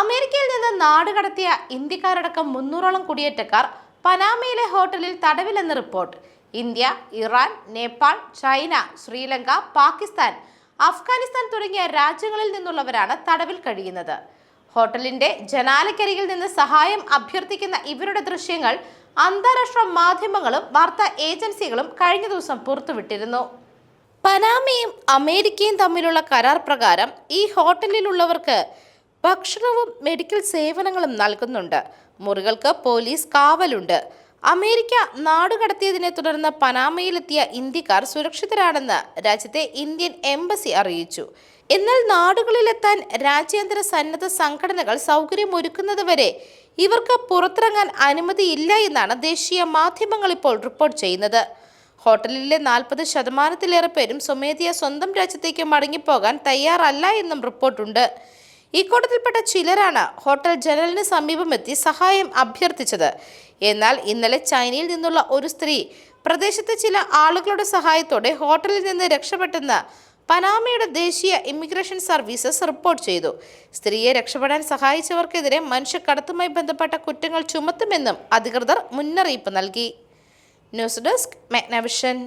അമേരിക്കയിൽ നിന്ന് നാടുകടത്തിയ ഇന്ത്യക്കാരടക്കം മുന്നൂറോളം കുടിയേറ്റക്കാർ പനാമയിലെ ഹോട്ടലിൽ തടവിലെന്ന് report. India Iran Nepal China Sri Lanka Pakistan Afghanistan തുടങ്ങിയ രാജ്യങ്ങളിൽ നിന്നുള്ളവരാണ് തടവിൽ കഴിയുന്നത്. ഹോട്ടലിന്റെ ജനാലക്കരികിൽ നിന്ന് സഹായം അഭ്യർത്ഥിക്കുന്ന ഇവരുടെ ദൃശ്യങ്ങൾ അന്താരാഷ്ട്ര മാധ്യമങ്ങളും വാർത്താ ഏജൻസികളും കഴിഞ്ഞ ദിവസം പുറത്തുവിട്ടിരുന്നു. പനാമയും അമേരിക്കയും തമ്മിലുള്ള കരാർ പ്രകാരം ഈ ഹോട്ടലിലുള്ളവർക്ക് ഭക്ഷണവും മെഡിക്കൽ സേവനങ്ങളും നൽകുന്നുണ്ട്. മുറികൾക്ക് പോലീസ് കാവലുണ്ട്. അമേരിക്ക നാടുകടത്തിയതിനെ തുടർന്ന് പനാമയിലെത്തിയ ഇന്ത്യക്കാർ സുരക്ഷിതരാണെന്ന് രാജ്യത്തെ ഇന്ത്യൻ എംബസി അറിയിച്ചു. എന്നാൽ നാടുകളിലെത്താൻ രാജ്യാന്തര സന്നദ്ധ സംഘടനകൾ സൗകര്യമൊരുക്കുന്നതുവരെ ഇവർക്ക് പുറത്തിറങ്ങാൻ അനുമതിയില്ല എന്നാണ് ദേശീയ മാധ്യമങ്ങൾ ഇപ്പോൾ റിപ്പോർട്ട് ചെയ്യുന്നത്. ഹോട്ടലിലെ നാൽപ്പത് ശതമാനത്തിലേറെ പേരും സ്വമേധയാ സ്വന്തം രാജ്യത്തേക്ക് മടങ്ങിപ്പോകാൻ തയ്യാറല്ല എന്നും റിപ്പോർട്ടുണ്ട്. ഇക്കൂട്ടത്തിൽപ്പെട്ട ചിലരാണ് ഹോട്ടൽ ജനലിന് സമീപമെത്തി സഹായം അഭ്യർത്ഥിച്ചത്. എന്നാൽ ഇന്നലെ ചൈനയിൽ നിന്നുള്ള ഒരു സ്ത്രീ പ്രദേശത്തെ ചില ആളുകളുടെ സഹായത്തോടെ ഹോട്ടലിൽ നിന്ന് രക്ഷപ്പെട്ടെന്ന് പനാമയുടെ ദേശീയ ഇമിഗ്രേഷൻ സർവീസസ് റിപ്പോർട്ട് ചെയ്തു. സ്ത്രീയെ രക്ഷപ്പെടാൻ സഹായിച്ചവർക്കെതിരെ മനുഷ്യക്കടത്തുമായി ബന്ധപ്പെട്ട കുറ്റങ്ങൾ ചുമത്തുമെന്നും അധികൃതർ മുന്നറിയിപ്പ് നൽകി. News desk മെഗ്നവിഷൻ.